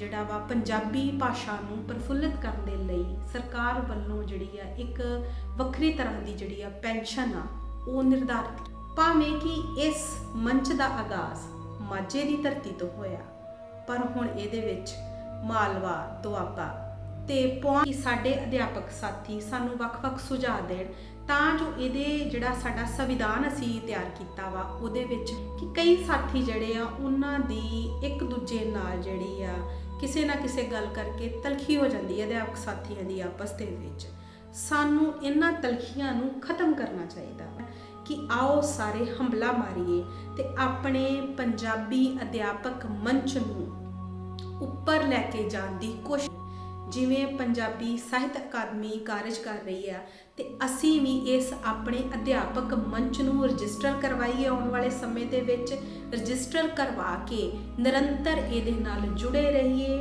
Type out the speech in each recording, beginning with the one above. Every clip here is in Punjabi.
ਜਿਹੜਾ ਵਾ ਪੰਜਾਬੀ ਭਾਸ਼ਾ ਨੂੰ ਪ੍ਰਫੁੱਲਤ ਕਰਨ ਦੇ ਲਈ ਸਰਕਾਰ ਵੱਲੋਂ ਜਿਹੜੀ ਆ ਇੱਕ ਵੱਖਰੀ ਤਰ੍ਹਾਂ ਦੀ ਜਿਹੜੀ ਆ ਪੈਨਸ਼ਨ ਆ, ਉਹ ਨਿਰਧਾਰਿਤ ਭਾਵੇਂ ਕਿ ਇਸ ਮੰਚ ਦਾ ਆਗਾਜ਼ ਮਾਝੇ ਦੀ ਧਰਤੀ ਤੋਂ ਹੋਇਆ, ਪਰ ਹੁਣ ਇਹਦੇ ਵਿੱਚ ਮਾਲਵਾ, ਦੁਆਬਾ ਤੇ ਪੌਂ ਸਾਡੇ ਅਧਿਆਪਕ ਸਾਥੀ ਸਾਨੂੰ ਵੱਖ-ਵੱਖ ਸੁਝਾਅ ਦੇਣ, ਤਾਂ ਜੋ ਇਹਦੇ ਜਿਹੜਾ ਸਾਡਾ ਸੰਵਿਧਾਨ ਅਸੀਂ ਤਿਆਰ ਕੀਤਾ ਵਾ, ਉਹਦੇ ਵਿੱਚ ਕਿ ਕਈ ਸਾਥੀ ਜਿਹੜੇ ਆ, ਉਹਨਾਂ ਦੀ ਇੱਕ ਦੂਜੇ ਨਾਲ ਜਿਹੜੀ ਆ ਕਿਸੇ ਨਾ ਕਿਸੇ ਗੱਲ ਕਰਕੇ ਤਲਖੀ ਹੋ ਜਾਂਦੀ ਹੈ ਅਧਿਆਪਕ ਸਾਥੀਆਂ ਦੀ ਆਪਸ ਦੇ ਵਿੱਚ। ਸਾਨੂੰ ਇਹਨਾਂ ਤਲਖੀਆਂ ਨੂੰ ਖਤਮ ਕਰਨਾ ਚਾਹੀਦਾ ਹੈ ਕਿ ਆਓ ਸਾਰੇ ਹੰਬਲਾ ਮਾਰੀਏ ਤੇ ਆਪਣੇ ਪੰਜਾਬੀ ਅਧਿਆਪਕ ਮੰਚ ਨੂੰ ਉੱਪਰ ਲੈ ਕੇ ਜਾਣ ਦੀ ਕੋਸ਼ਿਸ਼ ਜਿਵੇਂ ਪੰਜਾਬੀ ਸਾਹਿਤ ਅਕਾਦਮੀ ਕਾਰਜ ਕਰ ਰਹੀ ਹੈ ਤੇ ਅਸੀਂ ਵੀ ਇਸ ਆਪਣੇ ਅਧਿਆਪਕ ਮੰਚ ਨੂੰ ਰਜਿਸਟਰ ਕਰਵਾਈਏ ਆਉਣ ਵਾਲੇ ਸਮੇਂ ਦੇ ਵਿੱਚ, ਰਜਿਸਟਰ ਕਰਵਾ ਕੇ ਨਿਰੰਤਰ ਇਹਦੇ ਨਾਲ ਜੁੜੇ ਰਹੀਏ।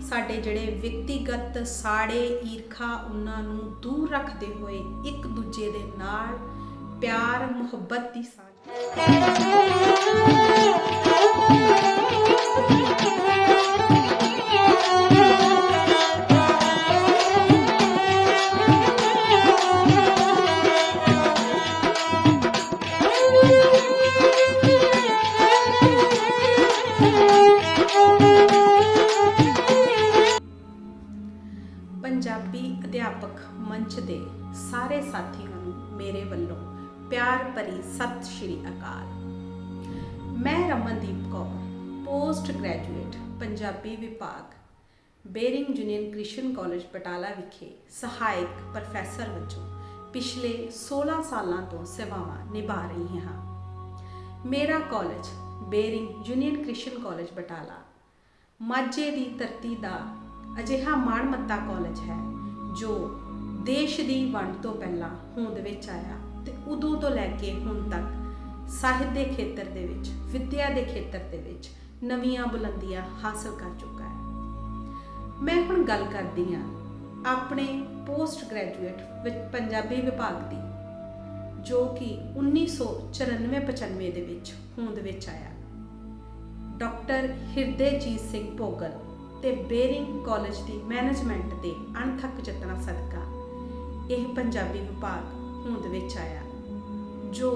ਸਾਡੇ ਜਿਹੜੇ ਵਿਅਕਤੀਗਤ ਸਾੜੇ, ਈਰਖਾ ਉਹਨਾਂ ਨੂੰ ਦੂਰ ਰੱਖਦੇ ਹੋਏ ਇੱਕ ਦੂਜੇ ਦੇ ਨਾਲ ਪਿਆਰ, ਮੁਹੱਬਤ ਦੀ ਸਾਂਝ ਪੰਜਾਬੀ ਵਿਭਾਗ, Baring junior Christian college Batala ਵਿਖੇ ਸਹਾਇਕ ਪ੍ਰੋਫੈਸਰ ਵਜੋਂ ਪਿਛਲੇ 16 ਸਾਲਾਂ ਤੋਂ ਸੇਵਾਵਾਂ ਨਿਭਾ ਰਹੀ ਹਾਂ। ਮੇਰਾ college, Baring junior Christian college Batala. ਮਾਝੇ ਦੀ ਧਰਤੀ ਦਾ ਅਜਿਹਾ ਮਾਣਮੱਤਾ ਕਾਲਜ ਹੈ, ਜੋ ਦੇਸ਼ ਦੀ ਵੰਡ ਤੋਂ ਪਹਿਲਾਂ ਹੋਂਦ ਵਿੱਚ ਆਇਆ ਤੇ ਉਦੋਂ ਤੋਂ ਲੈ ਕੇ ਹੁਣ ਤੱਕ ਸਾਹਿਤ ਦੇ ਖੇਤਰ ਦੇ ਵਿੱਚ, ਵਿੱਦਿਆ ਦੇ ਖੇਤਰ ਦੇ ਵਿੱਚ ਨਵੀਆਂ ਬੁਲੰਦੀਆਂ ਹਾਸਲ ਕਰ ਚੁੱਕਾ ਹੈ। ਮੈਂ ਹੁਣ ਗੱਲ ਕਰਦੀ ਹਾਂ ਆਪਣੇ ਪੋਸਟ ਗ੍ਰੈਜੂਏਟ ਵਿੱਚ ਪੰਜਾਬੀ ਵਿਭਾਗ ਦੀ, ਜੋ ਕਿ 1994-95 ਦੇ ਵਿੱਚ ਹੋਂਦ ਵਿੱਚ ਆਇਆ। ਡਾਕਟਰ ਹਿਰਦੇਜੀਤ ਸਿੰਘ ਭੋਗਲ ਤੇ ਬੇਰਿੰਗ ਕਾਲਜ ਦੀ ਮੈਨੇਜਮੈਂਟ ਦੇ ਅਣਥੱਕ ਯਤਨਾਂ ਸਦਕਾ ਇਹ ਪੰਜਾਬੀ ਵਿਭਾਗ ਹੋਂਦ ਵਿੱਚ ਆਇਆ, ਜੋ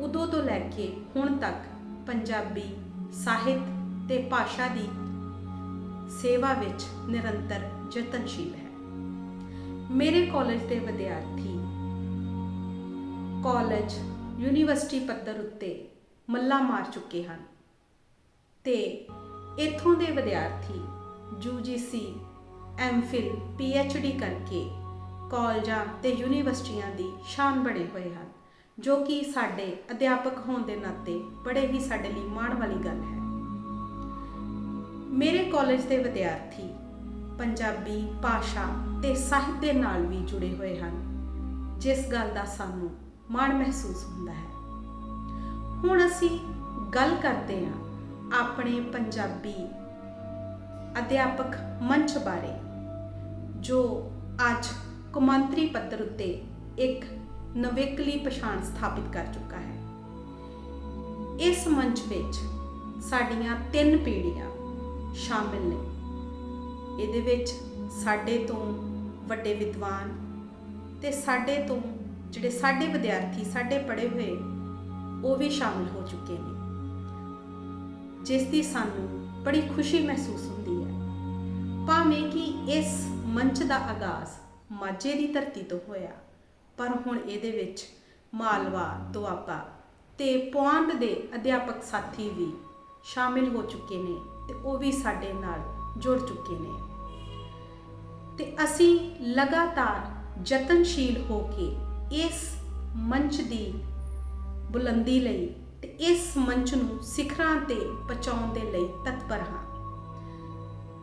ਉਦੋਂ ਤੋਂ ਲੈ ਕੇ ਹੁਣ ਤੱਕ ਪੰਜਾਬੀ ਸਾਹਿਤ ਤੇ ਭਾਸ਼ਾ ਦੀ ਸੇਵਾ ਵਿੱਚ ਨਿਰੰਤਰ ਯਤਨਸ਼ੀਲ ਹੈ। ਮੇਰੇ ਕਾਲਜ ਦੇ ਵਿਦਿਆਰਥੀ, ਕਾਲਜ ਯੂਨੀਵਰਸਿਟੀ ਪੱਧਰ ਉੱਤੇ ਮੱਲਾ ਮਾਰ ਚੁੱਕੇ ਹਨ ਤੇ ਇੱਥੋਂ ਦੇ ਵਿਦਿਆਰਥੀ UGC ਐਮਫਿਲ PhD ਕਰਕੇ ਕਾਲਜਾਂ ਤੇ ਯੂਨੀਵਰਸਿਟੀਆਂ ਦੀ ਸ਼ਾਨ ਬਣੇ ਹੋਏ ਹਨ। ਜੋ ਕਿ ਸਾਡੇ ਅਧਿਆਪਕ ਹੋਣ ਦੇ ਨਾਤੇ ਬੜੇ ਹੀ ਸਾਡੇ ਲਈ ਮਾਣ ਵਾਲੀ ਗੱਲ ਹੈ। ਮੇਰੇ ਕਾਲਜ ਦੇ ਵਿਦਿਆਰਥੀ ਪੰਜਾਬੀ ਭਾਸ਼ਾ ਤੇ ਸਾਹਿਤ ਦੇ ਨਾਲ ਵੀ ਜੁੜੇ ਹੋਏ ਹਨ, ਜਿਸ ਗੱਲ ਦਾ ਸਾਨੂੰ ਮਾਣ ਮਹਿਸੂਸ ਹੁੰਦਾ ਹੈ। ਹੁਣ ਅਸੀਂ ਗੱਲ ਕਰਦੇ ਹਾਂ ਆਪਣੇ ਪੰਜਾਬੀ ਅਧਿਆਪਕ ਮੰਚ ਬਾਰੇ, ਜੋ ਅੱਜ ਕੌਮਾਂਤਰੀ ਪੱਧਰ ਉੱਤੇ ਇੱਕ ਨਵੇਕਲੀ ਪਛਾਣ ਸਥਾਪਿਤ ਕਰ ਚੁੱਕਾ ਹੈ। ਇਸ ਮੰਚ ਵਿੱਚ ਸਾਡੀਆਂ ਤਿੰਨ ਪੀੜ੍ਹੀਆਂ ਸ਼ਾਮਿਲ ਨੇ। ਇਹਦੇ ਵਿੱਚ ਸਾਡੇ ਤੋਂ ਵੱਡੇ ਵਿਦਵਾਨ ਤੇ ਸਾਡੇ ਤੋਂ ਜਿਹੜੇ ਸਾਡੇ ਵਿਦਿਆਰਥੀ, ਸਾਡੇ ਪੜ੍ਹੇ ਹੋਏ, ਉਹ ਵੀ ਸ਼ਾਮਿਲ ਹੋ ਚੁੱਕੇ ਨੇ। ਜਿਸ ਦੀ ਸਾਨੂੰ ਬੜੀ ਖੁਸ਼ੀ ਮਹਿਸੂਸ ਹੁੰਦੀ ਹੈ। ਭਾਵੇਂ ਕਿ ਇਸ ਮੰਚ ਦਾ ਆਗਾਜ਼ ਮਾਝੇ ਦੀ ਧਰਤੀ ਤੋਂ ਹੋਇਆ ਪਰ ਹੁਣ ਇਹਦੇ ਵਿੱਚ ਮਾਲਵਾ, ਦੁਆਬਾ ਤੇ ਪੁਆਂਡ ਦੇ ਅਧਿਆਪਕ ਸਾਥੀ ਵੀ ਸ਼ਾਮਿਲ ਹੋ ਚੁੱਕੇ ਨੇ ਤੇ ਉਹ ਵੀ ਸਾਡੇ ਨਾਲ ਜੁੜ ਚੁੱਕੇ ਨੇ। ਤੇ ਅਸੀਂ ਲਗਾਤਾਰ ਯਤਨਸ਼ੀਲ ਹੋ ਕੇ ਇਸ ਮੰਚ ਦੀ ਬੁਲੰਦੀ ਲਈ ਤੇ ਇਸ ਮੰਚ ਨੂੰ ਸਿਖਰਾਂ ਤੇ ਪਹੁੰਚਾਉਣ ਦੇ ਲਈ ਤਤਪਰ ਹਾਂ।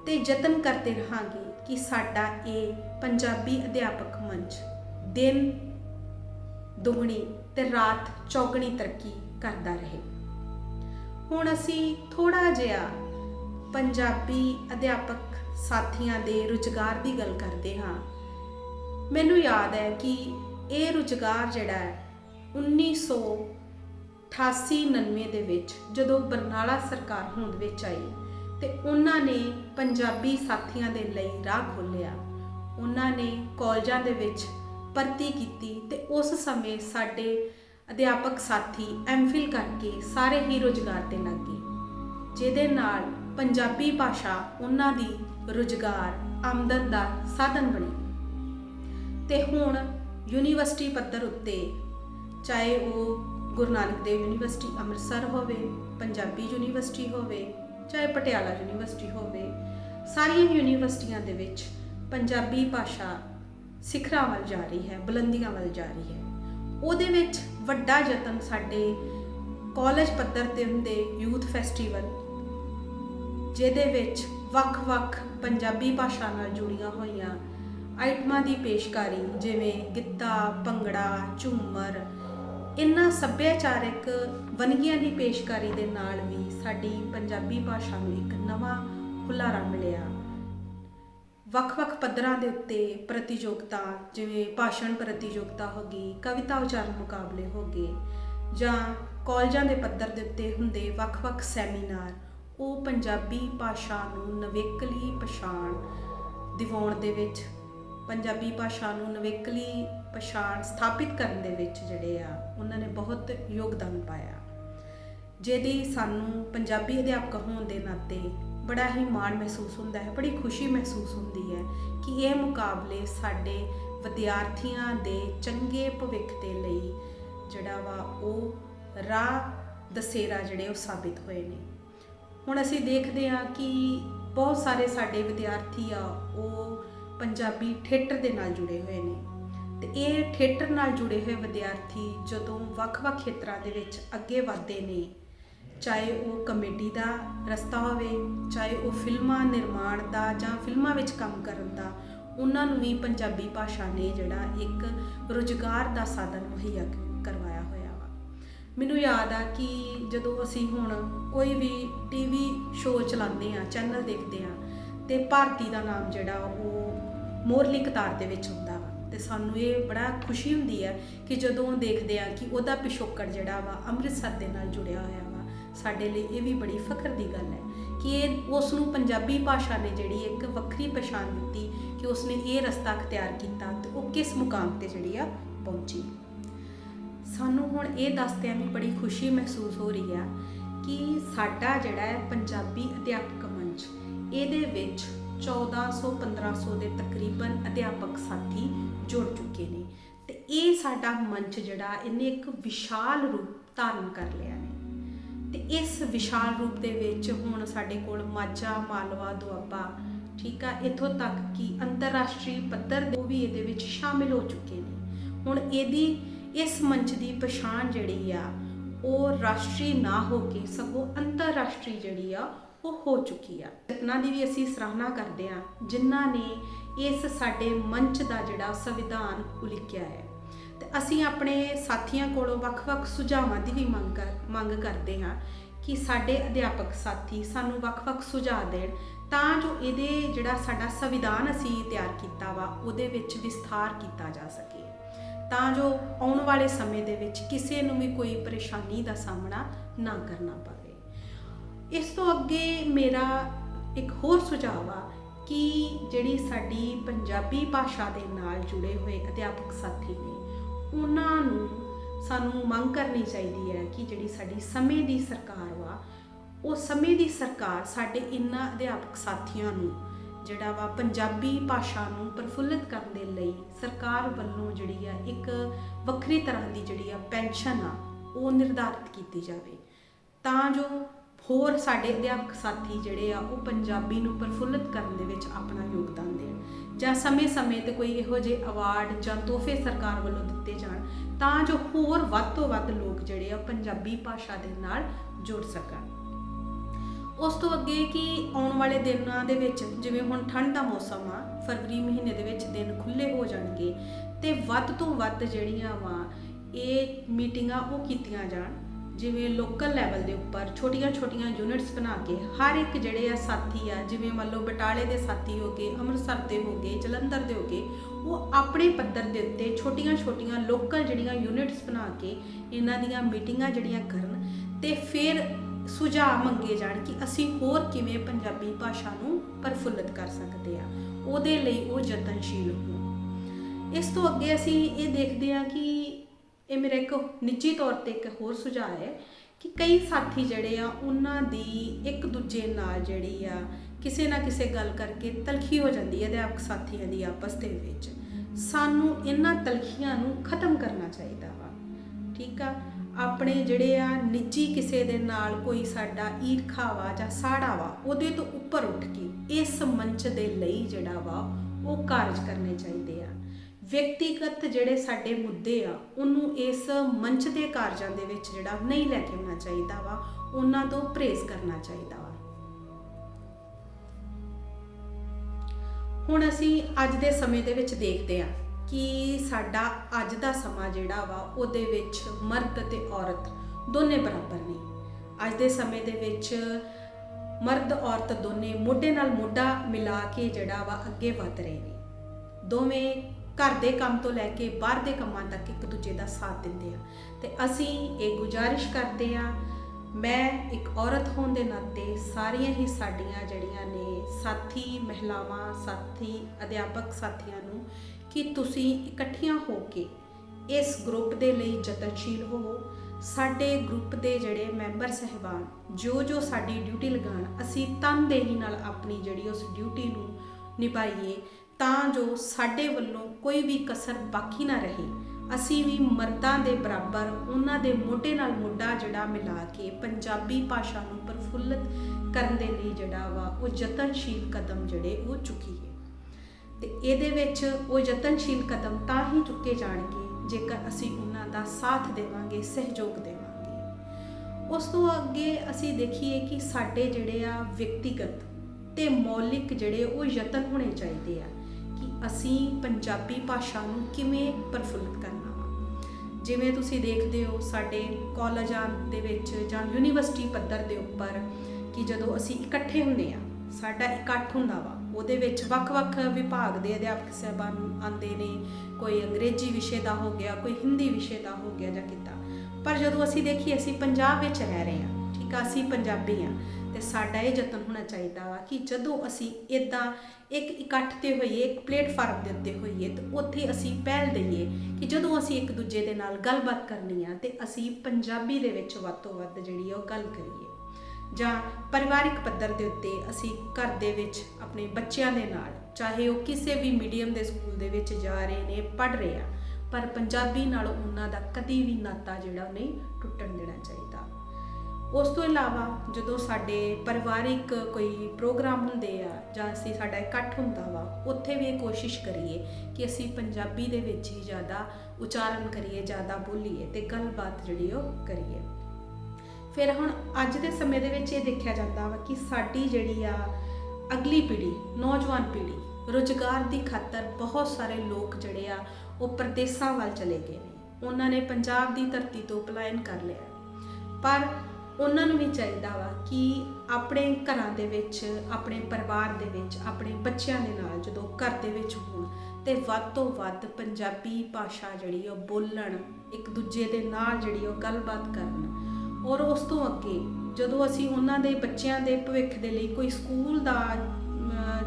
ਤੇ ਯਤਨ ਕਰਦੇ ਰਹਾਂਗੇ ਕਿ ਸਾਡਾ ਇਹ ਪੰਜਾਬੀ ਅਧਿਆਪਕ ਮੰਚ ਦਿਨ ਦੁਗਣੀ ਤੇ ਰਾਤ ਚੌਗਣੀ ਤਰੱਕੀ ਕਰਦਾ ਰਹੇ। ਹੁਣ ਅਸੀਂ ਥੋੜਾ ਜਿਹਾ ਪੰਜਾਬੀ ਅਧਿਆਪਕ ਸਾਥੀਆਂ ਦੇ ਰੁਜ਼ਗਾਰ ਦੀ ਗੱਲ ਕਰਦੇ ਹਾਂ। ਮੈਨੂੰ ਯਾਦ ਹੈ ਕਿ ਇਹ ਰੁਜ਼ਗਾਰ ਜਿਹੜਾ ਹੈ 1988-99 ਦੇ ਵਿੱਚ ਜਦੋਂ ਬਰਨਾਲਾ ਸਰਕਾਰ ਹੋਂਦ ਵਿੱਚ ਆਈ ਤੇ ਉਹਨਾਂ ਨੇ ਪੰਜਾਬੀ ਸਾਥੀਆਂ ਦੇ ਲਈ ਰਾਹ ਖੋਲ੍ਹਿਆ। ਉਹਨਾਂ ਨੇ ਕਾਲਜਾਂ ਦੇ ਵਿੱਚ ਭਰਤੀ ਕੀਤੀ ਤੇ ਉਸ ਸਮੇਂ ਸਾਡੇ ਅਧਿਆਪਕ ਸਾਥੀ ਐਮਫਿਲ ਕਰਕੇ ਸਾਰੇ ਹੀ ਰੁਜ਼ਗਾਰ ਤੇ ਲੱਗ ਗਏ, ਜਿਹਦੇ ਨਾਲ ਪੰਜਾਬੀ ਭਾਸ਼ਾ ਉਹਨਾਂ ਦੀ ਰੁਜ਼ਗਾਰ ਆਮਦਨ ਦਾ ਸਾਧਨ ਬਣੀ। ਤੇ ਹੁਣ ਯੂਨੀਵਰਸਿਟੀ ਪੱਧਰ ਉੱਤੇ ਚਾਹੇ ਉਹ ਗੁਰੂ ਨਾਨਕ ਦੇਵ ਯੂਨੀਵਰਸਿਟੀ ਅੰਮ੍ਰਿਤਸਰ ਹੋਵੇ, ਪੰਜਾਬੀ ਯੂਨੀਵਰਸਿਟੀ ਹੋਵੇ, ਚਾਹੇ ਪਟਿਆਲਾ ਯੂਨੀਵਰਸਿਟੀ ਹੋਵੇ, ਸਾਰੀਆਂ ਯੂਨੀਵਰਸਿਟੀਆਂ ਦੇ ਵਿੱਚ ਪੰਜਾਬੀ ਭਾਸ਼ਾ ਸਿਖਰਾਂ ਵੱਲ ਜਾ ਰਹੀ ਹੈ, ਬੁਲੰਦੀਆਂ ਵੱਲ ਜਾ ਰਹੀ ਹੈ। ਉਹਦੇ ਵਿੱਚ ਵੱਡਾ ਯਤਨ ਸਾਡੇ ਕਾਲਜ ਪੱਧਰ ਤੇ ਹੁੰਦੇ ਯੂਥ ਫੈਸਟੀਵਲ, ਜਿਹਦੇ ਵਿੱਚ ਵੱਖ-ਵੱਖ ਪੰਜਾਬੀ ਭਾਸ਼ਾ ਨਾਲ ਜੁੜੀਆਂ ਹੋਈਆਂ ਆਈਟਮਾਂ ਦੀ ਪੇਸ਼ਕਾਰੀ, ਜਿਵੇਂ ਗਿੱਧਾ, ਭੰਗੜਾ, ਝੂਮਰ ਇਨ੍ਹਾਂ ਸੱਭਿਆਚਾਰਕ ਵੰਨਗੀਆਂ ਦੀ ਪੇਸ਼ਕਾਰੀ ਦੇ ਨਾਲ ਵੀ ਸਾਡੀ ਪੰਜਾਬੀ ਭਾਸ਼ਾ ਨੂੰ ਇੱਕ ਨਵਾਂ ਹੁਲਾਰਾ ਮਿਲਿਆ। ਵੱਖ-ਵੱਖ ਪੱਧਰਾਂ ਦੇ ਉੱਤੇ ਪ੍ਰਤੀਯੋਗਤਾ, ਜਿਵੇਂ ਭਾਸ਼ਣ ਪ੍ਰਤੀਯੋਗਤਾ ਹੋ ਗਈ, ਕਵਿਤਾ ਉਚਾਰਨ ਮੁਕਾਬਲੇ ਹੋ ਗਏ, ਜਾਂ ਕਾਲਜਾਂ ਦੇ ਪੱਧਰ ਦੇ ਉੱਤੇ ਹੁੰਦੇ ਵੱਖ-ਵੱਖ ਸੈਮੀਨਾਰ, ਉਹ ਪੰਜਾਬੀ ਭਾਸ਼ਾ ਨੂੰ ਨਵੇਕਲੀ ਪਛਾਣ ਦਿਵਾਉਣ ਦੇ ਵਿੱਚ, ਪੰਜਾਬੀ ਭਾਸ਼ਾ ਨੂੰ ਨਵੇਕਲੀ ਪਛਾਣ ਸਥਾਪਿਤ ਕਰਨ ਦੇ ਵਿੱਚ ਜਿਹੜੇ ਆ, ਉਹਨਾਂ ਨੇ ਬਹੁਤ ਯੋਗਦਾਨ ਪਾਇਆ। ਜਿਹਦੀ ਸਾਨੂੰ ਪੰਜਾਬੀ ਅਧਿਆਪਕ ਹੋਣ ਦੇ ਨਾਤੇ ਬੜਾ ਹੀ ਮਾਣ ਮਹਿਸੂਸ ਹੁੰਦਾ ਹੈ, ਬੜੀ ਖੁਸ਼ੀ ਮਹਿਸੂਸ ਹੁੰਦੀ ਹੈ ਕਿ ਇਹ ਮੁਕਾਬਲੇ ਸਾਡੇ ਵਿਦਿਆਰਥੀਆਂ ਦੇ ਚੰਗੇ ਭਵਿੱਖ ਦੇ ਲਈ ਜਿਹੜਾ ਵਾ ਉਹ ਰਾਹ ਦਸੇਰਾ ਜਿਹੜੇ ਉਹ ਸਾਬਿਤ ਹੋਏ ਨੇ। ਹੁਣ ਅਸੀਂ ਦੇਖਦੇ ਹਾਂ ਕਿ ਬਹੁਤ ਸਾਰੇ ਸਾਡੇ ਵਿਦਿਆਰਥੀ ਆ, ਉਹ ਪੰਜਾਬੀ ਥੀਏਟਰ ਦੇ ਨਾਲ ਜੁੜੇ ਹੋਏ ਨੇ ਤੇ ਇਹ ਥੀਏਟਰ ਨਾਲ ਜੁੜੇ ਹੋਏ ਵਿਦਿਆਰਥੀ ਜਦੋਂ ਵੱਖ-ਵੱਖ ਖੇਤਰਾਂ ਦੇ ਵਿੱਚ ਅੱਗੇ ਵਧਦੇ ਨੇ ਚਾਹੇ ਉਹ ਕਮੇਡੀ ਦਾ ਰਸਤਾ ਹੋਵੇ, ਚਾਹੇ ਉਹ ਫਿਲਮਾਂ ਨਿਰਮਾਣ ਦਾ ਜਾਂ ਫਿਲਮਾਂ ਵਿੱਚ ਕੰਮ ਕਰਨ ਦਾ, ਉਹਨਾਂ ਨੂੰ ਵੀ ਪੰਜਾਬੀ ਭਾਸ਼ਾ ਨੇ ਜਿਹੜਾ ਇੱਕ ਰੁਜ਼ਗਾਰ ਦਾ ਸਾਧਨ ਮੁਹੱਈਆ ਕਰਵਾਇਆ ਹੋਇਆ ਵਾ। ਮੈਨੂੰ ਯਾਦ ਆ ਕਿ ਜਦੋਂ ਅਸੀਂ ਹੁਣ ਕੋਈ ਵੀ ਟੀਵੀ ਸ਼ੋਅ ਚਲਾਉਂਦੇ ਆ ਚੈਨਲ ਦੇਖਦੇ ਆ ਤੇ ਭਾਰਤੀ ਦਾ ਨਾਮ ਜਿਹੜਾ ਉਹ ਮੋਰਲੀ ਕਤਾਰ ਦੇ ਵਿੱਚ ਹੁੰਦਾ ਵਾ, ਤੇ ਸਾਨੂੰ ਇਹ ਬੜਾ ਖੁਸ਼ੀ ਹੁੰਦੀ ਹੈ ਕਿ ਜਦੋਂ ਦੇਖਦੇ ਆ ਕਿ ਉਹਦਾ ਪਿਛੋਕੜ ਜਿਹੜਾ ਵਾ ਅੰਮ੍ਰਿਤਸਰ ਦੇ ਨਾਲ ਜੁੜਿਆ ਹੋਇਆ ਵਾ। ਸਾਡੇ ਲਈ ਇਹ ਵੀ ਬੜੀ ਫਖਰ ਦੀ ਗੱਲ ਹੈ ਕਿ ਇਹ ਉਸ ਨੂੰ ਪੰਜਾਬੀ ਭਾਸ਼ਾ ਨੇ ਜਿਹੜੀ ਇੱਕ ਵੱਖਰੀ ਪਛਾਣ ਦਿੱਤੀ ਕਿ ਉਸਨੇ ਇਹ ਰਸਤਾ ਅਖਤਿਆਰ ਕੀਤਾ ਤੇ ਉਹ ਕਿਸ ਮੁਕਾਮ ਤੇ ਜਿਹੜੀ ਆ ਪਹੁੰਚੀ। ਸਾਨੂੰ ਹੁਣ ਇਹ ਦੱਸਦਿਆਂ ਵੀ ਬੜੀ ਖੁਸ਼ੀ ਮਹਿਸੂਸ ਹੋ ਰਹੀ ਆ ਕਿ ਸਾਡਾ ਜਿਹੜਾ ਹੈ ਪੰਜਾਬੀ ਅਧਿਆਪਕ ਮੰਚ, ਇਹਦੇ ਵਿੱਚ 1400 1500 ਦੇ ਤਕਰੀਬਨ ਅਧਿਆਪਕ ਸਾਥੀ ਜੁੜ ਚੁੱਕੇ ਨੇ ਤੇ ਇਹ ਸਾਡਾ ਮੰਚ ਜਿਹੜਾ, ਇਹਨੇ ਇੱਕ ਵਿਸ਼ਾਲ ਰੂਪ ਧਾਰਨ ਕਰ ਲਿਆ ਨੇ ਤੇ ਇਸ ਵਿਸ਼ਾਲ ਰੂਪ ਦੇ ਵਿੱਚ ਹੁਣ ਸਾਡੇ ਕੋਲ ਮਾਝਾ, ਮਾਲਵਾ, ਦੁਆਬਾ, ਠੀਕ ਆ, ਇਥੋਂ ਤੱਕ ਕਿ ਅੰਤਰਰਾਸ਼ਟਰੀ ਪੱਧਰ ਦੇ ਉਹ ਵੀ ਇਹਦੇ ਵਿੱਚ ਸ਼ਾਮਿਲ ਹੋ ਚੁੱਕੇ ਨੇ। ਹੁਣ ਇਹਦੀ, ਇਸ ਮੰਚ ਦੀ ਪਛਾਣ ਜਿਹੜੀ ਆ, ਉਹ ਰਾਸ਼ਟਰੀ ਨਾ ਹੋ ਕੇ, ਸਗੋਂ ਅੰਤਰਰਾਸ਼ਟਰੀ ਜਿਹੜੀ ਆ, ਉਹ ਹੋ ਚੁੱਕੀ ਆ। ਇਹਨਾਂ ਦੀ ਵੀ ਅਸੀਂ ਸਰਾਹਨਾ ਕਰਦੇ ਆ ਜਿਨ੍ਹਾਂ ਨੇ ਇਸ ਸਾਡੇ ਮੰਚ ਦਾ ਜਿਹੜਾ ਸੰਵਿਧਾਨ ਉਲੀਕਿਆ ਹੈ। ਤੇ ਅਸੀਂ ਆਪਣੇ ਸਾਥੀਆਂ ਕੋਲੋਂ ਵੱਖ-ਵੱਖ ਸੁਝਾਵਾਂ ਦੀ ਵੀ ਮੰਗ ਕਰ, ਮੰਗ ਕਰਦੇ ਹਾਂ ਕਿ ਸਾਡੇ ਅਧਿਆਪਕ ਸਾਥੀ ਸਾਨੂੰ ਵੱਖ-ਵੱਖ ਸੁਝਾਅ ਦੇਣ, ਤਾਂ ਜੋ ਇਹਦੇ ਜਿਹੜਾ ਸਾਡਾ ਸੰਵਿਧਾਨ ਅਸੀਂ ਤਿਆਰ ਕੀਤਾ ਵਾ, ਉਹਦੇ ਵਿੱਚ ਵਿਸਥਾਰ ਕੀਤਾ ਜਾ ਸਕੇ। ਤਾਂ ਜੋ ਆਉਣ ਵਾਲੇ ਸਮੇਂ ਦੇ ਵਿੱਚ ਕਿਸੇ ਨੂੰ ਵੀ ਕੋਈ ਪਰੇਸ਼ਾਨੀ ਦਾ ਸਾਹਮਣਾ ਨਾ ਕਰਨਾ ਪਵੇ। ਇਸ ਤੋਂ ਅੱਗੇ ਮੇਰਾ ਇੱਕ ਹੋਰ ਸੁਝਾਅ ਆ ਕਿ ਜਿਹੜੀ ਸਾਡੀ ਪੰਜਾਬੀ ਭਾਸ਼ਾ ਦੇ ਨਾਲ ਜੁੜੇ ਹੋਏ ਅਧਿਆਪਕ ਸਾਥੀ ਨੇ ਉਹਨਾਂ ਨੂੰ ਸਾਨੂੰ ਮੰਗ ਕਰਨੀ ਚਾਹੀਦੀ ਹੈ ਕਿ ਜਿਹੜੀ ਸਾਡੀ ਸਮੇਂ ਦੀ ਸਰਕਾਰ ਵਾ, ਉਹ ਸਮੇਂ ਦੀ ਸਰਕਾਰ ਸਾਡੇ ਇਨ੍ਹਾਂ ਅਧਿਆਪਕ ਸਾਥੀਆਂ ਨੂੰ, ਜਿਹੜਾ ਵਾ ਪੰਜਾਬੀ ਭਾਸ਼ਾ ਨੂੰ ਪ੍ਰਫੁੱਲਿਤ ਕਰਨ ਦੇ ਲਈ ਸਰਕਾਰ ਵੱਲੋਂ ਜਿਹੜੀ ਆ ਇੱਕ ਵੱਖਰੀ ਤਰ੍ਹਾਂ ਦੀ ਜਿਹੜੀ ਆ ਪੈਨਸ਼ਨ ਆ, ਉਹ ਨਿਰਧਾਰਿਤ ਕੀਤੀ ਜਾਵੇ। ਤਾਂ ਜੋ ਹੋਰ ਸਾਡੇ ਅਧਿਆਪਕ ਸਾਥੀ ਜਿਹੜੇ ਆ, ਉਹ ਪੰਜਾਬੀ ਨੂੰ ਪ੍ਰਫੁੱਲਿਤ ਕਰਨ ਦੇ ਵਿੱਚ ਆਪਣਾ ਯੋਗਦਾਨ ਦੇਣ। ਜਾਂ ਸਮੇਂ-ਸਮੇਂ ਤੇ ਕੋਈ ਇਹੋ ਜਿਹੇ ਅਵਾਰਡ ਜਾਂ ਤੋਹਫੇ ਸਰਕਾਰ ਵੱਲੋਂ ਦਿੱਤੇ ਜਾਣ, ਤਾਂ ਜੋ ਹੋਰ ਵੱਧ ਤੋਂ ਵੱਧ ਲੋਕ ਜਿਹੜੇ ਆ ਪੰਜਾਬੀ ਭਾਸ਼ਾ ਦੇ ਨਾਲ ਜੁੜ ਸਕਣ। ਉਸ ਤੋਂ ਅੱਗੇ ਕਿ ਆਉਣ ਵਾਲੇ ਦਿਨਾਂ ਦੇ ਵਿੱਚ, ਜਿਵੇਂ ਹੁਣ ਠੰਡ ਦਾ ਮੌਸਮ ਆ, ਫਰਵਰੀ ਮਹੀਨੇ ਦੇ ਵਿੱਚ ਦਿਨ ਖੁੱਲੇ ਹੋ ਜਾਣਗੇ ਤੇ ਵੱਧ ਤੋਂ ਵੱਧ ਜਿਹੜੀਆਂ ਵਾ, ਇਹ ਮੀਟਿੰਗਾਂ ਉਹ ਕੀਤੀਆਂ ਜਾਣ। ਜਿਵੇਂ ਲੋਕਲ ਲੈਵਲ ਦੇ ਉੱਪਰ ਛੋਟੀਆਂ-ਛੋਟੀਆਂ ਯੂਨਿਟਸ ਬਣਾ ਕੇ ਹਰ ਇੱਕ ਜਿਹੜੇ ਆ ਸਾਥੀ ਆ, ਜਿਵੇਂ ਮੰਨ ਲਓ ਬਟਾਲੇ ਦੇ ਸਾਥੀ ਹੋ ਗਏ, ਅੰਮ੍ਰਿਤਸਰ ਦੇ ਹੋ ਗਏ, ਜਲੰਧਰ ਦੇ ਹੋ ਗਏ, ਉਹ ਆਪਣੇ ਪੱਧਰ ਦੇ ਉੱਤੇ ਛੋਟੀਆਂ-ਛੋਟੀਆਂ ਲੋਕਲ ਜਿਹੜੀਆਂ ਯੂਨਿਟਸ ਬਣਾ ਕੇ ਇਹਨਾਂ ਦੀਆਂ ਮੀਟਿੰਗਾਂ ਜਿਹੜੀਆਂ ਕਰਨ ਤੇ ਫਿਰ ਸੁਝਾਅ ਮੰਗੇ ਜਾਣ ਕਿ ਅਸੀਂ ਹੋਰ ਕਿਵੇਂ ਪੰਜਾਬੀ ਭਾਸ਼ਾ ਨੂੰ ਪ੍ਰਫੁੱਲਤ ਕਰ ਸਕਦੇ ਆ। ਉਹਦੇ ਲਈ ਉਹ ਯਤਨਸ਼ੀਲ ਹੋਣ। ਇਸ ਤੋਂ ਅੱਗੇ ਅਸੀਂ ਇਹ ਦੇਖਦੇ ਹਾਂ ਕਿ ਇਹ ਮੇਰਾ ਇੱਕ ਨਿੱਜੀ ਤੌਰ ਤੇ ਇੱਕ ਹੋਰ ਸੁਝਾਅ ਹੈ ਕਿ ਕਈ ਸਾਥੀ ਜਿਹੜੇ ਆ, ਉਹਨਾਂ ਦੀ ਇੱਕ ਦੂਜੇ ਨਾਲ ਜਿਹੜੀ ਆ, ਕਿਸੇ ਨਾ ਕਿਸੇ ਗੱਲ ਕਰਕੇ ਤਲਖੀ ਹੋ ਜਾਂਦੀ ਹੈ ਅਧਿਆਪਕ ਸਾਥੀਆਂ ਦੀ ਆਪਸ ਦੇ ਵਿੱਚ। ਸਾਨੂੰ ਇਹਨਾਂ ਤਲਖੀਆਂ ਨੂੰ ਖਤਮ ਕਰਨਾ ਚਾਹੀਦਾ ਵਾ। ਠੀਕ ਆ? ਆਪਣੇ ਜਿਹੜੇ ਆ, ਨਿੱਜੀ ਕਿਸੇ ਦੇ ਨਾਲ ਕੋਈ ਸਾਡਾ ਈਰਖਾ ਵਾ ਜਾਂ ਸਾੜਾ ਵਾ, ਉਹਦੇ ਤੋਂ ਉੱਪਰ ਉੱਠ ਕੇ ਇਸ ਮੰਚ ਦੇ ਲਈ ਜਿਹੜਾ ਵਾ, ਉਹ ਕਾਰਜ ਕਰਨੇ ਚਾਹੀਦੇ ਆ। ਵਿਅਕਤੀਗਤ ਜਿਹੜੇ ਸਾਡੇ ਮੁੱਦੇ ਆ, ਉਹਨੂੰ ਇਸ ਮੰਚ ਦੇ ਕਾਰਜਾਂ ਦੇ ਵਿੱਚ ਜਿਹੜਾ ਨਹੀਂ ਲੈ ਕੇ ਆਉਣਾ ਚਾਹੀਦਾ ਵਾ, ਉਹਨਾਂ ਤੋਂ ਪ੍ਰੇਜ਼ ਕਰਨਾ ਚਾਹੀਦਾ ਵਾ। ਹੁਣ ਅਸੀਂ ਅੱਜ ਦੇ ਸਮੇਂ ਦੇ ਵਿੱਚ ਦੇਖਦੇ ਆ ਕਿ ਸਾਡਾ ਅੱਜ ਦਾ ਸਮਾਂ ਜਿਹੜਾ ਵਾ, ਉਹਦੇ ਵਿੱਚ ਮਰਦ ਤੇ ਔਰਤ ਦੋਨੇ ਬਰਾਬਰ ਨੇ। ਅੱਜ ਦੇ ਸਮੇਂ ਦੇ ਵਿੱਚ ਮਰਦ ਔਰਤ ਦੋਨੇ ਮੋਢੇ ਨਾਲ ਮੋਢਾ ਮਿਲਾ ਕੇ ਜਿਹੜਾ ਵਾ ਅੱਗੇ ਵਧ ਰਹੇ ਨੇ। ਦੋਵੇਂ ਘਰ ਦੇ ਕੰਮ ਤੋਂ ਲੈ ਕੇ ਬਾਹਰ ਦੇ ਕੰਮਾਂ ਤੱਕ ਇੱਕ ਦੂਜੇ ਦਾ ਸਾਥ ਦਿੰਦੇ ਆ। ਤੇ ਅਸੀਂ ਇਹ ਗੁਜ਼ਾਰਿਸ਼ ਕਰਦੇ ਆ, ਮੈਂ ਇੱਕ ਔਰਤ ਹੋਣ ਦੇ ਨਾਤੇ ਸਾਰੀਆਂ ਹੀ ਸਾਡੀਆਂ ਜਿਹੜੀਆਂ ਨੇ ਸਾਥੀ ਮਹਿਲਾਵਾਂ, ਸਾਥੀ ਅਧਿਆਪਕ ਸਾਥੀਆਂ ਨੂੰ ਕਿ ਤੁਸੀਂ ਇਕੱਠੀਆਂ ਹੋ ਕੇ ਇਸ ਗਰੁੱਪ ਦੇ ਲਈ ਯਤਨਸ਼ੀਲ ਹੋਵੋ। ਸਾਡੇ ਗਰੁੱਪ ਦੇ ਜਿਹੜੇ ਮੈਂਬਰ ਸਹਿਬਾਨ, ਜੋ ਜੋ ਸਾਡੀ ਡਿਊਟੀ ਲਗਾਉਣ, ਅਸੀਂ ਤਨਦੇਹੀ ਨਾਲ ਆਪਣੀ ਜਿਹੜੀ ਉਸ ਡਿਊਟੀ ਨੂੰ ਨਿਭਾਈਏ। ਤਾਂ ਜੋ ਸਾਡੇ ਵੱਲੋਂ ਕੋਈ ਵੀ ਕਸਰ ਬਾਕੀ ਨਾ ਰਹੇ। ਅਸੀਂ ਵੀ ਮਰਦਾਂ ਦੇ ਬਰਾਬਰ ਉਹਨਾਂ ਦੇ ਮੋਢੇ ਨਾਲ ਮੋਢਾ ਜਿਹੜਾ ਮਿਲਾ ਕੇ ਪੰਜਾਬੀ ਭਾਸ਼ਾ ਨੂੰ ਪ੍ਰਫੁੱਲਤ ਕਰਨ ਦੇ ਲਈ ਜਿਹੜਾ ਵਾ ਉਹ ਯਤਨਸ਼ੀਲ ਕਦਮ ਜਿਹੜੇ ਉਹ ਚੁੱਕੀਏ। ਤੇ ਇਹਦੇ ਵਿੱਚ ਉਹ ਯਤਨਸ਼ੀਲ ਕਦਮ ਤਾਂ ਹੀ ਚੁੱਕੇ ਜਾਣਗੇ ਜੇਕਰ ਅਸੀਂ ਉਹਨਾਂ ਦਾ ਸਾਥ ਦੇਵਾਂਗੇ, ਸਹਿਯੋਗ ਦੇਵਾਂਗੇ। ਉਸ ਤੋਂ ਅੱਗੇ ਅਸੀਂ ਦੇਖੀਏ ਕਿ ਸਾਡੇ ਜਿਹੜੇ ਆ ਵਿਅਕਤੀਗਤ ਤੇ ਮੌਲਿਕ ਜਿਹੜੇ ਉਹ ਯਤਨ ਹੋਣੇ ਚਾਹੀਦੇ ਆ। ਅਸੀਂ ਪੰਜਾਬੀ ਭਾਸ਼ਾ ਨੂੰ ਕਿਵੇਂ ਪ੍ਰਫੁੱਲਤ ਕਰਨਾ ਵਾ? ਜਿਵੇਂ ਤੁਸੀਂ ਦੇਖਦੇ ਹੋ, ਸਾਡੇ ਕਾਲਜਾਂ ਦੇ ਵਿੱਚ ਜਾਂ ਯੂਨੀਵਰਸਿਟੀ ਪੱਧਰ ਦੇ ਉੱਪਰ ਕਿ ਜਦੋਂ ਅਸੀਂ ਇਕੱਠੇ ਹੁੰਦੇ ਆ ਸਾਡਾ ਇਕੱਠ ਹੁੰਦਾ ਵਾ, ਉਹਦੇ ਵਿੱਚ ਵੱਖ-ਵੱਖ ਵਿਭਾਗ ਦੇ ਅਧਿਆਪਕ ਸਹਿਬਾਨ ਆਉਂਦੇ ਨੇ, ਕੋਈ ਅੰਗਰੇਜ਼ੀ ਵਿਸ਼ੇ ਦਾ ਹੋ ਗਿਆ, ਕੋਈ ਹਿੰਦੀ ਵਿਸ਼ੇ ਦਾ ਹੋ ਗਿਆ ਜਾਂ ਕਿੱਦਾਂ। ਪਰ ਜਦੋਂ ਅਸੀਂ ਦੇਖੀਏ, ਅਸੀਂ ਪੰਜਾਬ ਵਿੱਚ ਰਹਿ ਰਹੇ ਹਾਂ, ਠੀਕ ਆ, ਅਸੀਂ ਪੰਜਾਬੀ ਆ ਤੇ ਸਾਡਾ ਇਹ ਯਤਨ ਹੋਣਾ ਚਾਹੀਦਾ ਵਾ ਕਿ ਜਦੋਂ ਅਸੀਂ ਇਦਾਂ ਇੱਕ ਇਕੱਠ ਤੇ ਹੋਈਏ, ਇੱਕ ਪਲੇਟਫਾਰਮ ਦੇ ਉੱਤੇ ਹੋਈਏ, ਤੇ ਉੱਥੇ ਅਸੀਂ ਪਹਿਲ ਦਈਏ ਕਿ ਜਦੋਂ ਅਸੀਂ ਇੱਕ ਦੂਜੇ ਦੇ ਨਾਲ ਗੱਲਬਾਤ ਕਰਨੀ ਆ, ਤੇ ਅਸੀਂ ਪੰਜਾਬੀ ਦੇ ਵਿੱਚ ਵੱਧ ਤੋਂ ਵੱਧ ਜਿਹੜੀ ਆ ਉਹ ਗੱਲ ਕਰੀਏ। ਜਾਂ ਪਰਿਵਾਰਿਕ ਪੱਧਰ ਦੇ ਉੱਤੇ ਅਸੀਂ ਘਰ ਦੇ ਵਿੱਚ ਆਪਣੇ ਬੱਚਿਆਂ ਦੇ ਨਾਲ, ਚਾਹੇ ਉਹ ਕਿਸੇ ਵੀ ਮੀਡੀਅਮ ਦੇ ਸਕੂਲ ਦੇ ਵਿੱਚ ਜਾ ਰਹੇ ਨੇ, ਪੜ੍ਹ ਰਹੇ ਆ, ਪਰ ਪੰਜਾਬੀ ਨਾਲ ਉਹਨਾਂ ਦਾ ਕਦੀ ਵੀ ਨਾਤਾ ਜਿਹੜਾ ਉਹ ਨਹੀਂ ਟੁੱਟਣ ਦੇਣਾ ਚਾਹੀਦਾ। ਉਸ ਤੋਂ ਇਲਾਵਾ ਜਦੋਂ ਸਾਡੇ ਪਰਿਵਾਰਿਕ ਕੋਈ ਪ੍ਰੋਗਰਾਮ ਹੁੰਦੇ ਆ ਜਾਂ ਅਸੀਂ ਸਾਡਾ ਇਕੱਠ ਹੁੰਦਾ ਵਾ, ਉੱਥੇ ਵੀ ਇਹ ਕੋਸ਼ਿਸ਼ ਕਰੀਏ ਕਿ ਅਸੀਂ ਪੰਜਾਬੀ ਦੇ ਵਿੱਚ ਹੀ ਜ਼ਿਆਦਾ ਉਚਾਰਨ ਕਰੀਏ, ਜ਼ਿਆਦਾ ਬੋਲੀਏ ਤੇ ਗੱਲਬਾਤ ਜਿਹੜੀ ਉਹ ਕਰੀਏ। ਫਿਰ ਹੁਣ ਅੱਜ ਦੇ ਸਮੇਂ ਦੇ ਵਿੱਚ ਇਹ ਦੇਖਿਆ ਜਾਂਦਾ ਵਾ ਕਿ ਸਾਡੀ ਜਿਹੜੀ ਆ ਅਗਲੀ ਪੀੜ੍ਹੀ, ਨੌਜਵਾਨ ਪੀੜ੍ਹੀ, ਰੁਜ਼ਗਾਰ ਦੀ ਖਾਤਰ ਬਹੁਤ ਸਾਰੇ ਲੋਕ ਜਿਹੜੇ ਆ ਉਹ ਪ੍ਰਦੇਸਾਂ ਵੱਲ ਚਲੇ ਗਏ ਨੇ। ਉਹਨਾਂ ਨੇ ਪੰਜਾਬ ਦੀ ਧਰਤੀ ਤੋਂ ਪਲਾਇਨ ਕਰ ਲਿਆ। ਪਰ ਉਹਨਾਂ ਨੂੰ ਵੀ ਚਾਹੀਦਾ ਵਾ ਕਿ ਆਪਣੇ ਘਰਾਂ ਦੇ ਵਿੱਚ, ਆਪਣੇ ਪਰਿਵਾਰ ਦੇ ਵਿੱਚ, ਆਪਣੇ ਬੱਚਿਆਂ ਦੇ ਨਾਲ ਜਦੋਂ ਘਰ ਦੇ ਵਿੱਚ ਹੋਣ ਤੇ ਵੱਧ ਤੋਂ ਵੱਧ ਪੰਜਾਬੀ ਭਾਸ਼ਾ ਜਿਹੜੀ ਉਹ ਬੋਲਣ, ਇੱਕ ਦੂਜੇ ਦੇ ਨਾਲ ਜਿਹੜੀ ਉਹ ਗੱਲਬਾਤ ਕਰਨ। ਔਰ ਉਸ ਤੋਂ ਅੱਗੇ ਜਦੋਂ ਅਸੀਂ ਉਹਨਾਂ ਦੇ ਬੱਚਿਆਂ ਦੇ ਭਵਿੱਖ ਦੇ ਲਈ ਕੋਈ ਸਕੂਲ ਦਾ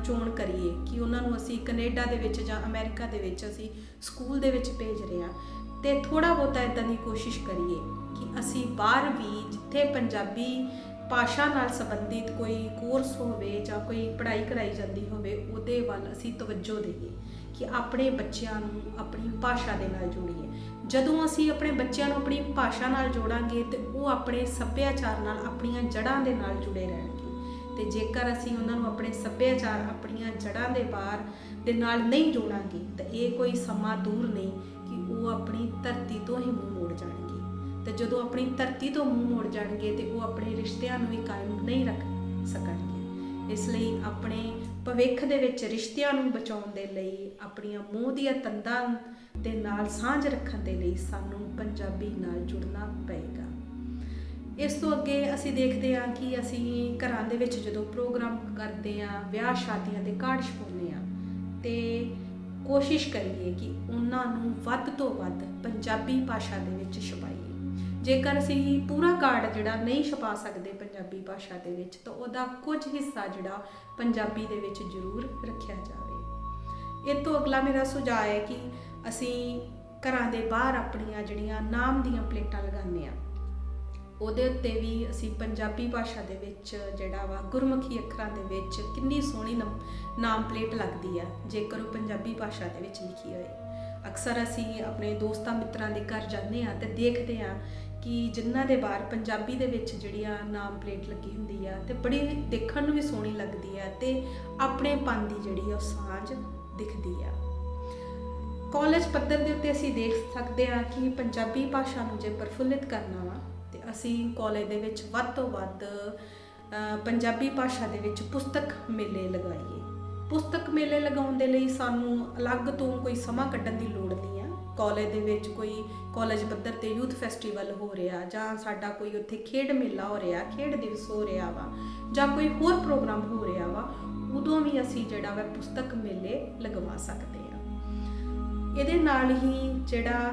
ਚੋਣ ਕਰੀਏ ਕਿ ਉਹਨਾਂ ਨੂੰ ਅਸੀਂ ਕੈਨੇਡਾ ਦੇ ਵਿੱਚ ਜਾਂ ਅਮਰੀਕਾ ਦੇ ਵਿੱਚ ਅਸੀਂ ਸਕੂਲ ਦੇ ਵਿੱਚ ਭੇਜ ਰਹੇ ਹਾਂ, ਤੇ ਥੋੜਾ ਬਹੁਤਾ ਇਦਾਂ ਦੀ ਕੋਸ਼ਿਸ਼ ਕਰੀਏ। ਅਸੀਂ ਬਾਹਰ ਵੀ ਜਿੱਥੇ ਪੰਜਾਬੀ ਭਾਸ਼ਾ ਨਾਲ ਸੰਬੰਧਿਤ ਕੋਈ ਕੋਰਸ ਹੋਵੇ ਜਾਂ ਕੋਈ ਪੜ੍ਹਾਈ ਕਰਾਈ ਜਾਂਦੀ ਹੋਵੇ, ਉਹਦੇ ਵੱਲ ਅਸੀਂ ਤਵੱਜੋ ਦੇਈਏ ਕਿ ਆਪਣੇ ਬੱਚਿਆਂ ਨੂੰ ਆਪਣੀ ਭਾਸ਼ਾ ਦੇ ਨਾਲ ਜੋੜੀਏ। ਜਦੋਂ ਅਸੀਂ ਆਪਣੇ ਬੱਚਿਆਂ ਨੂੰ ਆਪਣੀ ਭਾਸ਼ਾ ਨਾਲ ਜੋੜਾਂਗੇ ਤੇ ਉਹ ਆਪਣੇ ਸੱਭਿਆਚਾਰ ਨਾਲ ਆਪਣੀਆਂ ਜੜ੍ਹਾਂ ਦੇ ਨਾਲ ਜੁੜੇ ਰਹਿਣਗੇ। ਤੇ ਜੇਕਰ ਅਸੀਂ ਉਹਨਾਂ ਨੂੰ ਆਪਣੇ ਸੱਭਿਆਚਾਰ, ਆਪਣੀਆਂ ਜੜ੍ਹਾਂ ਦੇ ਬਾਹਰ ਦੇ ਨਾਲ ਨਹੀਂ ਜੋੜਾਂਗੇ, ਤਾਂ ਇਹ ਕੋਈ ਸਮਾਂ ਦੂਰ ਨਹੀਂ ਕਿ ਉਹ ਆਪਣੀ ਧਰਤੀ ਤੋਂ ਹੀ ਮੂੰਹ ਤੇ ਜਦੋਂ ਆਪਣੀ ਧਰਤੀ ਤੋਂ ਮੂੰਹ ਮੋੜ ਜਾਣਗੇ ਤੇ ਉਹ ਆਪਣੇ ਰਿਸ਼ਤਿਆਂ ਨੂੰ ਵੀ ਕਾਇਮ ਨਹੀਂ ਰੱਖ ਸਕਣਗੇ। ਇਸ ਲਈ ਆਪਣੇ ਭਵਿੱਖ ਦੇ ਵਿੱਚ ਰਿਸ਼ਤਿਆਂ ਨੂੰ ਬਚਾਉਣ ਦੇ ਲਈ, ਆਪਣੀਆਂ ਮੂੰਹ ਦੀਆਂ ਤੰਦਾਂ ਦੇ ਨਾਲ ਸਾਂਝ ਰੱਖਣ ਦੇ ਲਈ ਸਾਨੂੰ ਪੰਜਾਬੀ ਨਾਲ ਜੁੜਨਾ ਪਏਗਾ। ਇਸ ਤੋਂ ਅੱਗੇ ਅਸੀਂ ਦੇਖਦੇ ਹਾਂ ਕਿ ਅਸੀਂ ਘਰਾਂ ਦੇ ਵਿੱਚ ਜਦੋਂ ਪ੍ਰੋਗਰਾਮ ਕਰਦੇ ਹਾਂ, ਵਿਆਹ ਸ਼ਾਦੀਆਂ ਦੇ ਕਾਰਡ ਛਪਾਉਂਦੇ ਹਾਂ, ਤੇ ਕੋਸ਼ਿਸ਼ ਕਰੀਏ ਕਿ ਉਹਨਾਂ ਨੂੰ ਵੱਧ ਤੋਂ ਵੱਧ ਪੰਜਾਬੀ ਭਾਸ਼ਾ ਦੇ ਵਿੱਚ ਛਪਾਈਏ। ਜੇਕਰ ਅਸੀਂ ਪੂਰਾ ਕਾਰਡ ਜਿਹੜਾ ਨਹੀਂ ਛਪਾ ਸਕਦੇ ਪੰਜਾਬੀ ਭਾਸ਼ਾ ਦੇ ਵਿੱਚ, ਤਾਂ ਉਹਦਾ ਕੁਝ ਹਿੱਸਾ ਜਿਹੜਾ ਪੰਜਾਬੀ ਦੇ ਵਿੱਚ ਜ਼ਰੂਰ ਰੱਖਿਆ ਜਾਵੇ। ਇਹ ਤੋਂ ਅਗਲਾ ਮੇਰਾ ਸੁਝਾਅ ਹੈ ਕਿ ਅਸੀਂ ਘਰਾਂ ਦੇ ਬਾਹਰ ਆਪਣੀਆਂ ਜਿਹੜੀਆਂ ਨਾਮ ਦੀਆਂ ਪਲੇਟਾਂ ਲਗਾਉਂਦੇ ਆ ਉਹਦੇ ਉੱਤੇ ਵੀ ਅਸੀਂ ਪੰਜਾਬੀ ਭਾਸ਼ਾ ਦੇ ਵਿੱਚ ਜਿਹੜਾ ਵਾ ਗੁਰਮੁਖੀ ਅੱਖਰਾਂ ਦੇ ਵਿੱਚ ਕਿੰਨੀ ਸੋਹਣੀ ਨਮ- ਨਾਮ ਪਲੇਟ ਲੱਗਦੀ ਆ, ਜੇਕਰ ਉਹ ਪੰਜਾਬੀ ਭਾਸ਼ਾ ਦੇ ਵਿੱਚ ਲਿਖੀ ਹੋਏ। ਅਕਸਰ ਅਸੀਂ ਆਪਣੇ ਦੋਸਤਾਂ ਮਿੱਤਰਾਂ ਦੇ ਘਰ ਜਾਂਦੇ ਆ ਤੇ ਦੇਖਦੇ ਆ ਕਿ ਜਿਨ੍ਹਾਂ ਦੇ ਬਾਹਰ ਪੰਜਾਬੀ ਦੇ ਵਿੱਚ ਜਿਹੜੀਆਂ ਨਾਮ ਪਲੇਟ ਲੱਗੀ ਹੁੰਦੀ ਆ ਤੇ ਬੜੀ ਦੇਖਣ ਨੂੰ ਵੀ ਸੋਹਣੀ ਲੱਗਦੀ ਆ ਤੇ ਆਪਣੇ ਪੰਨ ਦੀ ਜਿਹੜੀ ਆ ਉਹ ਸਾਂਝ ਦਿਖਦੀ ਆ। ਕਾਲਜ ਪੱਧਰ ਦੇ ਉੱਤੇ ਅਸੀਂ ਦੇਖ ਸਕਦੇ ਹਾਂ ਕਿ ਪੰਜਾਬੀ ਭਾਸ਼ਾ ਨੂੰ ਜੇ ਪ੍ਰਫੁੱਲਿਤ ਕਰਨਾ ਵਾ, ਤੇ ਅਸੀਂ ਕਾਲਜ ਦੇ ਵਿੱਚ ਵੱਧ ਤੋਂ ਵੱਧ ਪੰਜਾਬੀ ਭਾਸ਼ਾ ਦੇ ਵਿੱਚ ਪੁਸਤਕ ਮੇਲੇ ਲਗਾਈਏ। ਪੁਸਤਕ ਮੇਲੇ ਲਗਾਉਣ ਦੇ ਲਈ ਸਾਨੂੰ ਅਲੱਗ ਤੋਂ ਕੋਈ ਸਮਾਂ ਕੱਢਣ ਦੀ ਲੋੜ ਨਹੀਂ ਹੈ ਕਾਲਜ ਦੇ ਵਿੱਚ ਕੋਈ ਕਾਲਜ ਪੱਧਰ ਤੇ ਯੂਥ ਫੈਸਟੀਵਲ ਹੋ ਰਿਹਾ ਜਾਂ ਸਾਡਾ ਕੋਈ ਉੱਥੇ ਖੇਡ ਮੇਲਾ ਹੋ ਰਿਹਾ, ਖੇਡ ਦਿਵਸ ਹੋ ਰਿਹਾ ਵਾ ਜਾਂ ਕੋਈ ਹੋਰ ਪ੍ਰੋਗਰਾਮ ਹੋ ਰਿਹਾ ਵਾ, ਉਦੋਂ ਵੀ ਅਸੀਂ ਜਿਹੜਾ ਵਾ ਪੁਸਤਕ ਮੇਲੇ ਲਗਵਾ ਸਕਦੇ ਆ ਇਹਦੇ ਨਾਲ ਹੀ ਜਿਹੜਾ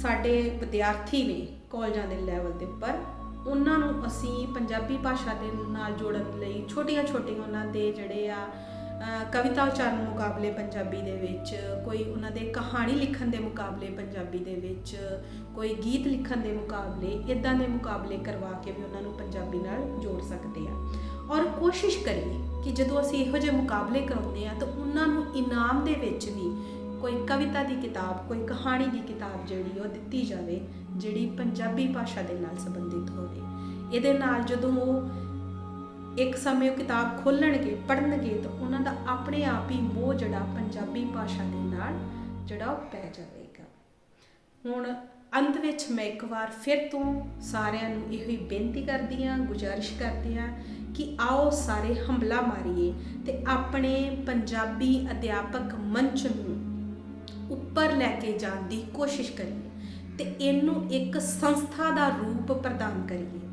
ਸਾਡੇ ਵਿਦਿਆਰਥੀ ਨੇ ਕਾਲਜਾਂ ਦੇ ਲੈਵਲ ਦੇ ਉੱਪਰ, ਉਹਨਾਂ ਨੂੰ ਅਸੀਂ ਪੰਜਾਬੀ ਭਾਸ਼ਾ ਦੇ ਨਾਲ ਜੋੜਨ ਲਈ ਛੋਟੀਆਂ-ਛੋਟੀਆਂ ਉਹਨਾਂ ਦੇ ਜਿਹੜੇ ਆ ਕਵਿਤਾ ਉਚਾਰਨ ਮੁਕਾਬਲੇ ਪੰਜਾਬੀ ਦੇ ਵਿੱਚ, ਕੋਈ ਉਹਨਾਂ ਦੇ ਕਹਾਣੀ ਲਿਖਣ ਦੇ ਮੁਕਾਬਲੇ ਪੰਜਾਬੀ ਦੇ ਵਿੱਚ, ਕੋਈ ਗੀਤ ਲਿਖਣ ਦੇ ਮੁਕਾਬਲੇ ਇਦਾਂ ਦੇ ਮੁਕਾਬਲੇ ਕਰਵਾ ਕੇ ਵੀ ਉਹਨਾਂ ਨੂੰ ਪੰਜਾਬੀ ਨਾਲ ਜੋੜ ਸਕਦੇ ਆ। ਔਰ ਕੋਸ਼ਿਸ਼ ਕਰੀਏ ਕਿ ਜਦੋਂ ਅਸੀਂ ਇਹੋ ਜਿਹੇ ਮੁਕਾਬਲੇ ਕਰਾਉਂਦੇ ਆ, ਤਾਂ ਉਹਨਾਂ ਨੂੰ ਇਨਾਮ ਦੇ ਵਿੱਚ ਵੀ ਕੋਈ ਕਵਿਤਾ ਦੀ ਕਿਤਾਬ, ਕੋਈ ਕਹਾਣੀ ਦੀ ਕਿਤਾਬ ਜਿਹੜੀ ਉਹ ਦਿੱਤੀ ਜਾਵੇ, ਜਿਹੜੀ ਪੰਜਾਬੀ ਭਾਸ਼ਾ ਦੇ ਨਾਲ ਸੰਬੰਧਿਤ ਹੋਵੇ। ਇਹਦੇ ਨਾਲ ਜਦੋਂ ਉਹ ਇੱਕ ਸਮੇਂ ਉਹ ਕਿਤਾਬ ਖੋਲਣਗੇ, ਪੜ੍ਹਨਗੇ, ਤਾਂ ਉਹਨਾਂ ਦਾ ਆਪਣੇ ਆਪ ਹੀ ਮੋਹ ਜਿਹੜਾ ਪੰਜਾਬੀ ਭਾਸ਼ਾ ਦੇ ਨਾਲ ਜਿਹੜਾ ਉਹ ਪੈ ਜਾਵੇਗਾ। ਹੁਣ ਅੰਤ ਵਿੱਚ ਮੈਂ ਇੱਕ ਵਾਰ ਫਿਰ ਤੋਂ ਸਾਰਿਆਂ ਨੂੰ ਇਹੋ ਹੀ ਬੇਨਤੀ ਕਰਦੀ ਹਾਂ, ਗੁਜ਼ਾਰਿਸ਼ ਕਰਦੀ ਹਾਂ ਕਿ ਆਓ ਸਾਰੇ ਹਮਲਾ ਮਾਰੀਏ ਤੇ ਆਪਣੇ ਪੰਜਾਬੀ ਅਧਿਆਪਕ ਮੰਚ ਨੂੰ ਉੱਪਰ ਲੈ ਕੇ ਜਾਣ ਦੀ ਕੋਸ਼ਿਸ਼ ਕਰੀਏ ਤੇ ਇਹਨੂੰ ਇੱਕ ਸੰਸਥਾ ਦਾ ਰੂਪ ਪ੍ਰਦਾਨ ਕਰੀਏ।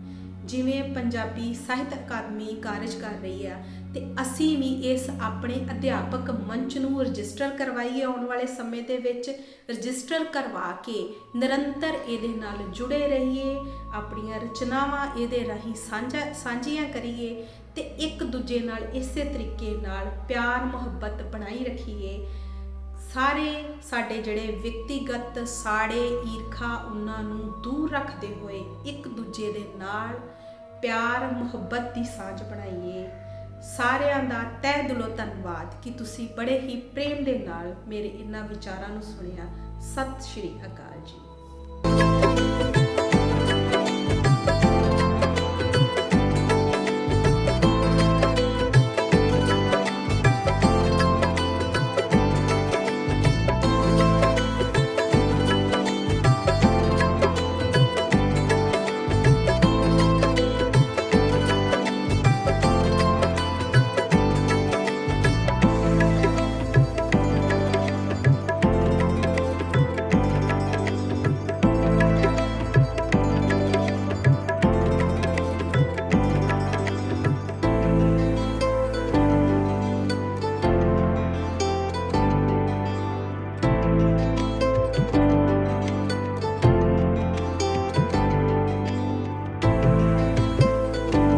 ਜਿਵੇਂ ਪੰਜਾਬੀ ਸਾਹਿਤ ਅਕਾਦਮੀ ਕਾਰਜ ਕਰ ਰਹੀ ਆ, ਤੇ ਅਸੀਂ ਵੀ ਇਸ ਆਪਣੇ ਅਧਿਆਪਕ ਮੰਚ ਨੂੰ ਰਜਿਸਟਰ ਕਰਵਾਈਏ ਆਉਣ ਵਾਲੇ ਸਮੇਂ ਦੇ ਵਿੱਚ, ਰਜਿਸਟਰ ਕਰਵਾ ਕੇ ਨਿਰੰਤਰ ਇਹਦੇ ਨਾਲ ਜੁੜੇ ਰਹੀਏ, ਆਪਣੀਆਂ ਰਚਨਾਵਾਂ ਇਹਦੇ ਰਾਹੀਂ ਸਾਂਝਾ, ਸਾਂਝੀਆਂ ਕਰੀਏ, ਤੇ ਇੱਕ ਦੂਜੇ ਨਾਲ ਇਸੇ ਤਰੀਕੇ ਨਾਲ ਪਿਆਰ, ਮੁਹੱਬਤ ਬਣਾਈ ਰੱਖੀਏ। ਸਾਰੇ ਸਾਡੇ ਜਿਹੜੇ ਵਿਅਕਤੀਗਤ ਸਾੜੇ, ਈਰਖਾ ਉਹਨਾਂ ਨੂੰ ਦੂਰ ਰੱਖਦੇ ਹੋਏ ਇੱਕ ਦੂਜੇ ਦੇ ਨਾਲ ਪਿਆਰ, ਮੁਹੱਬਤ ਦੀ ਸਾਂਝ ਬਣਾਈਏ। ਸਾਰਿਆਂ ਦਾ ਤਹਿ ਦਿਲੋਂ ਧੰਨਵਾਦ ਕਿ ਤੁਸੀਂ ਬੜੇ ਹੀ ਪ੍ਰੇਮ ਦੇ ਨਾਲ ਮੇਰੇ ਇਹਨਾਂ ਵਿਚਾਰਾਂ ਨੂੰ ਸੁਣਿਆ। ਸਤਿ ਸ਼੍ਰੀ ਅਕਾਲ ਜੀ।